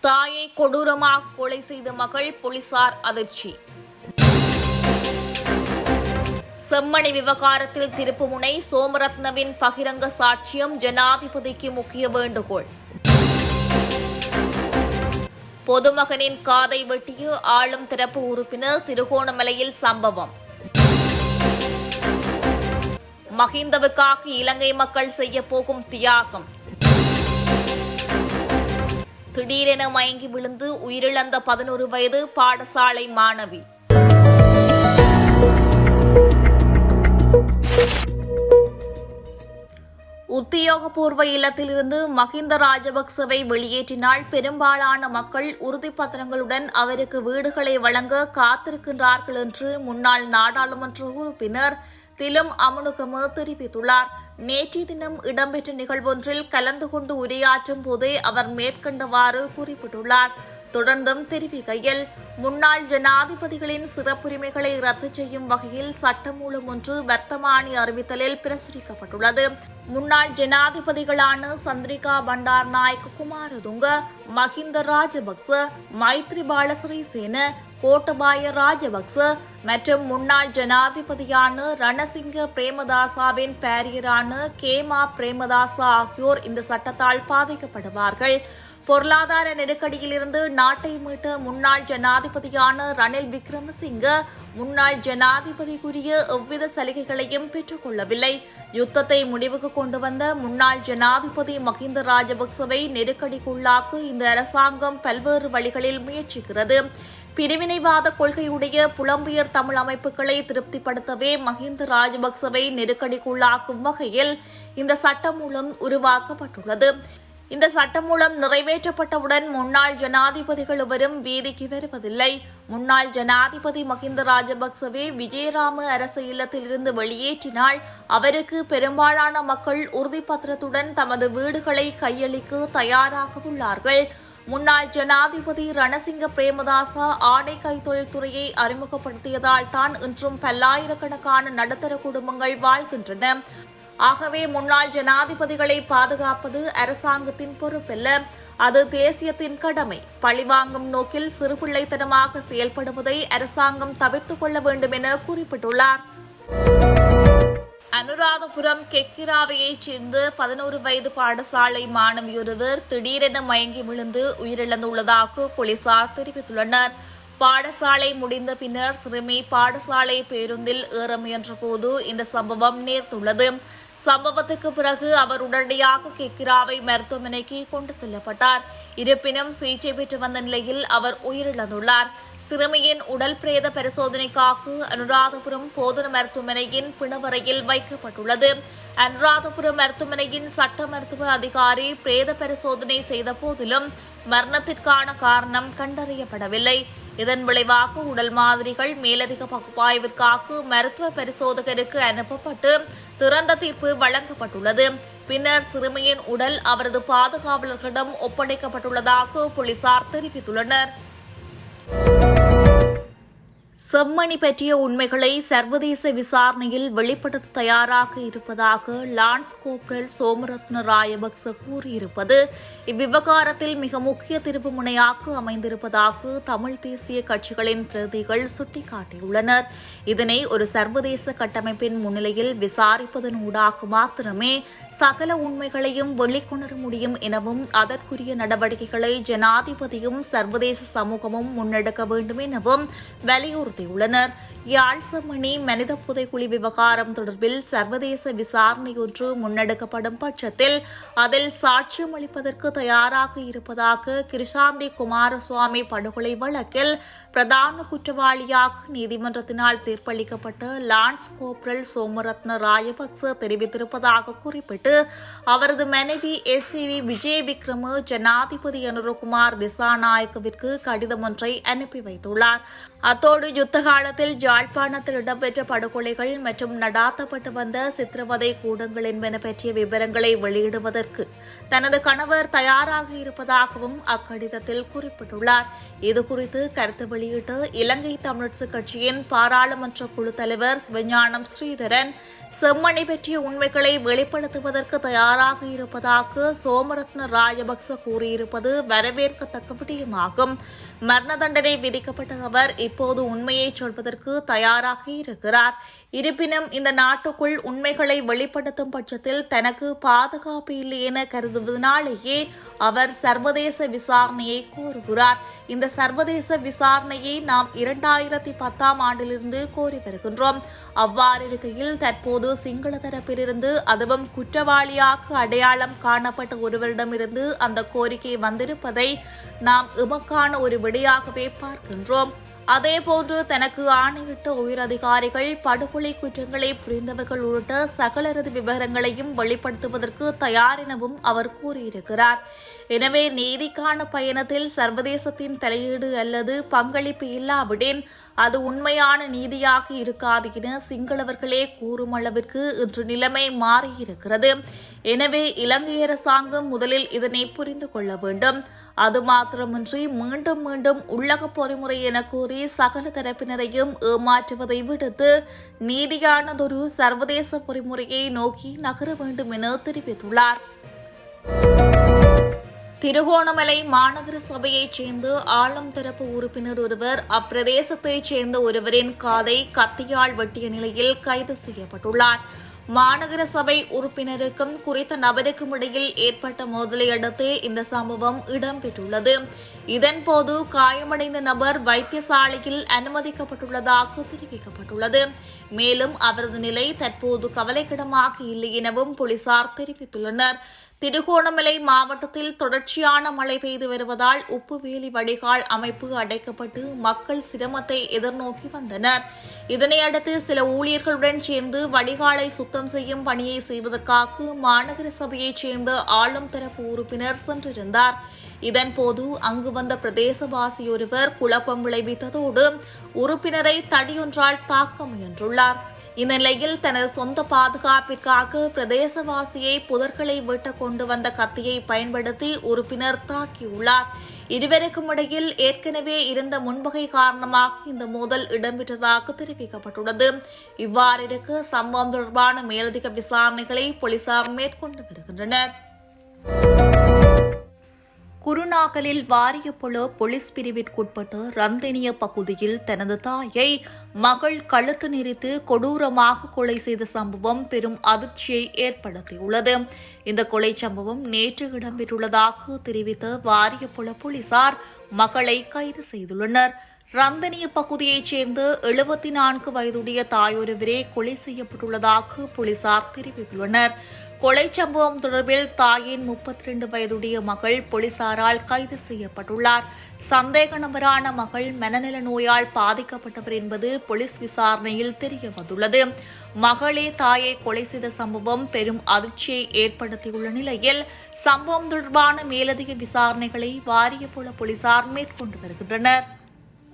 தாயை கொடூரமாக கொலை செய்த மகள் போலீசார் அதிர்ச்சி. செம்மணி விவகாரத்தில் திருப்புமுனை சோமரத்னவின் பகிரங்க சாட்சியம் ஜனாதிபதிக்கு முக்கிய வேண்டுகோள். பொதுமகனின் காதை வெட்டிய ஆளும் திறப்பு உறுப்பினர் திருகோணமலையில் சம்பவம். மஹிந்தவுக்காக இலங்கை மக்கள் செய்ய போகும் தியாகம். திடீரென மயங்கி விழுந்து உயிரிழந்த பதினோரு வயது பாடசாலை மாணவி. உத்தியோகபூர்வ இல்லத்திலிருந்து மஹிந்த ராஜபக்சவை வெளியேற்றினால் பெரும்பாலான மக்கள் உறுதிப்பத்திரங்களுடன் அவருக்கு வீடுகளை வழங்க காத்திருக்கின்றார்கள் என்று முன்னாள் நாடாளுமன்ற உறுப்பினர் திலும் அமுனுகம தெரிவித்துள்ளார். நேற்றைய தினம் இடம்பெற்ற நிகழ்வொன்றில் கலந்து கொண்டு உரையாற்றும் போதே அவர் மேற்கண்டவாறு குறிப்பிட்டுள்ளார். தொடர்ந்தும் தெரிவிக்கையில் முன்னாள் ஜனாதிபதிகளின் சிறப்புரிமைகளை ரத்து செய்யும் வகையில் சட்டமூலம் ஒன்று வர்த்தமானி அறிவித்தலில் பிரசுரிக்கப்பட்டுள்ளது. முன்னாள் ஜனாதிபதிகளான சந்திரிகா பண்டார் நாயக் குமாரதுங்க மஹிந்த ராஜபக்ச மைத்ரிபால சிறிசேன கோட்டபாய ராஜபக்ச மற்றும் முன்னாள் ஜனாதிபதியான ரணசிங்க பிரேமதாசாவின் பேரியரான கேமா பிரேமதாசா ஆகியோர் இந்த சட்டத்தால் பாதிக்கப்படுவார்கள். பொருளாதார நெருக்கடியிலிருந்து நாட்டை மீட்ட முன்னாள் ஜனாதிபதியான ரணில் விக்ரமசிங்க முன்னாள் ஜனாதிபதிக்குரிய எவ்வித சலுகைகளையும் பெற்றுக்கொள்ளவில்லை. யுத்தத்தை முடிவுக்கு கொண்டு வந்த முன்னாள் ஜனாதிபதி மஹிந்த ராஜபக்சவை நெருக்கடிக்குள்ளாக்க இந்த அரசாங்கம் பல்வேறு வழிகளில் முயற்சிக்கிறது. பிரிவினைவாத கொள்கையுடைய புலம்பெயர் தமிழ் அமைப்புகளை திருப்திப்படுத்தவே மஹிந்த ராஜபக்சவை நெருக்கடிக்குள்ளாக்கும் வகையில் இந்த சட்டம் மூலம் உருவாக்கப்பட்டுள்ளது. இந்த சட்டம் மூலம் நிறைவேற்றப்பட்டவுடன் முன்னாள் ஜனாதிபதிகள் எவரும் வீதிக்கு வருவதில்லை. முன்னாள் ஜனாதிபதி மஹிந்த ராஜபக்சவே விஜயராம அரசு இல்லத்திலிருந்து வெளியேற்றினால் அவருக்கு பெரும்பாலான மக்கள் உறுதிப்பத்திரத்துடன் தமது வீடுகளை கையளிக்க தயாராக உள்ளார்கள் முன்னாள் ஜனாதிபதி ரணசிங்க பிரேமதாசா ஆடை கைத்தொழில்துறையை அறிமுகப்படுத்தியதால் தான் இன்றும் பல்லாயிரக்கணக்கான நடுத்தர குடும்பங்கள் வாழ்கின்றன. ஆகவே முன்னாள் ஜனாதிபதிகளை பாதுகாப்பது அரசாங்கத்தின் பொறுப்பல்ல. அது தேசியத்தின் கடமை. பழிவாங்கும் நோக்கில் சிறுபிள்ளைத்தனமாக செயல்படுவதை அரசாங்கம் தவிர்த்துக் கொள்ள வேண்டும் என குறிப்பிட்டுள்ளார். அனுராதபுரம் கெக்கிராவையைச் சேர்ந்த பதினோரு வயது பாடசாலை மாணவியொருவர் திடீரென மயங்கி விழுந்து உயிரிழந்துள்ளதாக போலீசார் தெரிவித்துள்ளனர். பாடசாலை முடிந்த பின்னர் சிறுமி பாடசாலை பேருந்தில் ஏற முயன்றபோது இந்த சம்பவம் நேர்ந்துள்ளது. சம்பவத்துக்கு பிறகு அவர் உடனடியாக கெக்கிராவை மருத்துவமனைக்கு கொண்டு செல்லப்பட்டார். இருப்பினும் சிகிச்சை பெற்று வந்த நிலையில் அவர் உயிரிழந்துள்ளார். சிறுமியின் உடல் பிரேத பரிசோதனைக்காக அனுராதபுரம் போதன மருத்துவமனையின் பிணவரையில் வைக்கப்பட்டுள்ளது. அனுராதபுரம் மருத்துவமனையின் சட்ட மருத்துவ அதிகாரி பிரேத பரிசோதனை செய்த போதிலும் மரணத்திற்கான காரணம் கண்டறியப்படவில்லை. இதன் விளைவாக உடல் மாதிரிகள் மேலதிக பகுப்பாய்விற்காக மருத்துவ பரிசோதகருக்கு அனுப்பப்பட்டு திறந்த தீர்ப்பு வழங்கப்பட்டுள்ளது. பின்னர் சிறுமியின் உடல் அவரது பாதுகாவலர்களிடம் ஒப்படைக்கப்பட்டுள்ளதாக போலீசார் தெரிவித்துள்ளனர். செம்மணி பற்றிய உண்மைகளை சர்வதேச விசாரணையில் வெளிப்படுத்த தயாராக இருப்பதாக லான்ஸ் கோப்ரல் சோமரத்ன ராயபக்ச கூறியிருப்பது இவ்விவகாரத்தில் மிக முக்கிய திருப்பு முனையாக அமைந்திருப்பதாக தமிழ் தேசிய கட்சிகளின் பிரதிகள் சுட்டிக்காட்டியுள்ளனர். இதனை ஒரு சர்வதேச கட்டமைப்பின் முன்னிலையில் விசாரிப்பதன் ஊடாக மாத்திரமே சகல உண்மைகளையும் வெளிக்கொணர முடியும் எனவும் அதற்குரிய நடவடிக்கைகளை ஜனாதிபதியும் சர்வதேச சமூகமும் முன்னெடுக்க வேண்டும் எனவும் வலியுறுத்தி யாழ் யாழ்சமணி மனித புதைக்குழி விவகாரம் தொடர்பில் சர்வதேச விசாரணையொன்று முன்னெடுக்கப்படும் பட்சத்தில் அதில் சாட்சியம் அளிப்பதற்கு தயாராக இருப்பதாக கிருஷாந்தி குமாரசுவாமி படுகொலை வழக்கில் பிரதான குற்றவாளியாக நீதிமன்றத்தினால் தீர்ப்பளிக்கப்பட்ட லான்ஸ் கோப்ரல் சோமரத்ன ராயபக்ச தெரிவித்திருப்பதாக குறிப்பிட்டு அவரது மனைவி S. C. V. Vijay Vikrama ஜனாதிபதி அனுரகுமார் திசாநாயக்கவிற்கு கடிதம் ஒன்றை அனுப்பி வைத்துள்ளார். அத்தோடு யுத்த காலத்தில் யாழ்ப்பாணத்தில் இடம்பெற்ற படுகொலைகள் மற்றும் நடாத்தப்பட்டு வந்த சித்திரவதை கூடங்கள் என்பன பற்றிய விவரங்களை வெளியிடுவதற்கு தனது கணவர் தயாராக இருப்பதாகவும் அக்கடிதத்தில் குறிப்பிட்டுள்ளார். இதுகுறித்து கருத்து வெளியிட்டு இலங்கை தமிழரசு கட்சியின் பாராளுமன்ற குழு தலைவர் சிவஞானம் ஸ்ரீதரன் செம்மணி பற்றிய உண்மைகளை வெளிப்படுத்துவதற்கு தயாராக இருப்பதாக சோமரத்ன ராஜபக்ச கூறியிருப்பது வரவேற்கத்தக்க விடயமாகும் மரண தண்டனை விதிக்கப்பட்ட அவர் இப்போது உண்மையை சொல்வதற்கு தயாராக இருக்கிறார். இருப்பினும் இந்த நாட்டுக்குள் உண்மைகளை வெளிப்படுத்தும் பட்சத்தில் தனக்கு பாதுகாப்பு இல்லை என கருதுவதனாலேயே அவர் சர்வதேச விசாரணையை கோருகிறார். இந்த சர்வதேச விசாரணையை நாம் இரண்டாயிரத்தி பத்தாம் ஆண்டிலிருந்து கோரி வருகின்றோம். அவ்வாறு இருக்கையில் தற்போது சிங்கள தரப்பிலிருந்து அதுவும் குற்றவாளியாக அடையாளம் காணப்பட்ட ஒருவரிடமிருந்து அந்த கோரிக்கை வந்திருப்பதை நாம் எமக்கான ஒரு விடையாகவே பார்க்கின்றோம். அதேபோன்று தனக்கு ஆணையிட்ட உயர் அதிகாரிகள் படுகொலை குற்றங்களை புரிந்தவர்கள் உள்ளிட்ட சகலரது விவரங்களையும் வெளிப்படுத்துவதற்கு தயார் எனவும் அவர் கூறியிருக்கிறார். எனவே நீதிக்கான பயணத்தில் சர்வதேசத்தின் தலையீடு அல்லது பங்களிப்பு இல்லாவிடின் அது உண்மையான நீதியாக இருக்காது என சிங்களவர்களே கூறும் அளவிற்கு இன்று நிலைமை மாறியிருக்கிறது. எனவே இலங்கை அரசாங்கம் முதலில் இதனை புரிந்து கொள்ள வேண்டும். அது மாத்திரமின்றி மீண்டும் மீண்டும் உள்ளக பொறிமுறை என கூறி சகல தரப்பினரையும் ஏமாற்றுவதை விடுத்து நீதியானதொரு சர்வதேச பொறிமுறையை நோக்கி நகர வேண்டும் என தெரிவித்துள்ளார். திருகோணமலை மாநகர சபையைச் சேர்ந்த ஆளும் தரப்பு உறுப்பினர் ஒருவர் அப்பிரதேசத்தைச் சேர்ந்த ஒருவரின் காதை கத்தியால் வெட்டிய நிலையில் கைது செய்யப்பட்டுள்ளார். மாநகர சபை உறுப்பினருக்கும் குறித்த நபருக்கும் இடையில் ஏற்பட்ட மோதலை அடுத்து இந்த சம்பவம் இடம்பெற்றுள்ளது. இதன்போது காயமடைந்த நபர் வைத்தியசாலையில் அனுமதிக்கப்பட்டுள்ளதாக தெரிவிக்கப்பட்டுள்ளது. மேலும் அவரது நிலை தற்போது கவலைக்கிடமாக இல்லை எனவும் போலீசார் தெரிவித்துள்ளனர். திருகோணமலை மாவட்டத்தில் தொடர்ச்சியான மழை பெய்து வருவதால் உப்பு வேலி வடிகால் அமைப்பு அடைக்கப்பட்டு மக்கள் சிரமத்தை எதிர்நோக்கி வந்தனர். இதனையடுத்து சில ஊழியர்களுடன் சேர்ந்து வடிகாலை சுத்தம் செய்யும் பணியை செய்வதற்காக மாநகர சபையைச் சேர்ந்த ஆளும் தரப்பு உறுப்பினர் சென்றிருந்தார். இதன்போது அங்கு வந்த பிரதேசவாசி ஒருவர் குழப்பம் விளைவித்ததோடு உறுப்பினரை தடியொன்றால் தாக்க முயன்றுள்ளார். இந்த நிலையில் தனது சொந்த பாதுகாப்பிற்காக பிரதேசவாசியை புதர்களை வெட்ட கொண்டு வந்த கத்தியை பயன்படுத்தி உறுப்பினர் தாக்கியுள்ளார். இருவருக்கும் இடையில் ஏற்கனவே இருந்த முன்வகை காரணமாக இந்த மோதல் இடம்பெற்றதாக தெரிவிக்கப்பட்டுள்ளது. இவ்வாறிருக்கு சம்பவம் தொடர்பான மேலதிக விசாரணைகளை போலீசார் மேற்கொண்டு வருகின்றனர். குருநாகலில் வாரியப்புல போலீஸ் பிரிவிற்குட்பட்ட ரந்தனிய பகுதியில் தனது தாயை மகள் கழுத்து நெறித்து கொடூரமாக கொலை செய்த சம்பவம் பெரும் அதிர்ச்சியை ஏற்படுத்தியுள்ளது. இந்த கொலை சம்பவம் நேற்று இடம்பெற்றுள்ளதாக தெரிவித்த வாரியப்புல போலீசார் மகளை கைது செய்துள்ளனர். ரந்தனிய பகுதியைச் சேர்ந்த எழுபத்தி நான்கு வயதுடைய தாயொருவரே கொலை செய்யப்பட்டுள்ளதாக போலீசார் தெரிவித்துள்ளனர். கொலை சம்பவம் தொடர்பில் தாயின் முப்பத்தி ரெண்டு வயதுடைய மகள் போலீசாரால் கைது செய்யப்பட்டுள்ளார். சந்தேக நபரான மகள் மனநல நோயால் பாதிக்கப்பட்டவர் என்பது போலீஸ் விசாரணையில் தெரிய வந்துள்ளது மகளே தாயை கொலை செய்த சம்பவம் பெரும் அதிர்ச்சியை ஏற்படுத்தியுள்ள நிலையில் சம்பவம் தொடர்பான மேலதிக விசாரணைகளை வாரியப்புல போலீசார் மேற்கொண்டு வருகின்றனர்.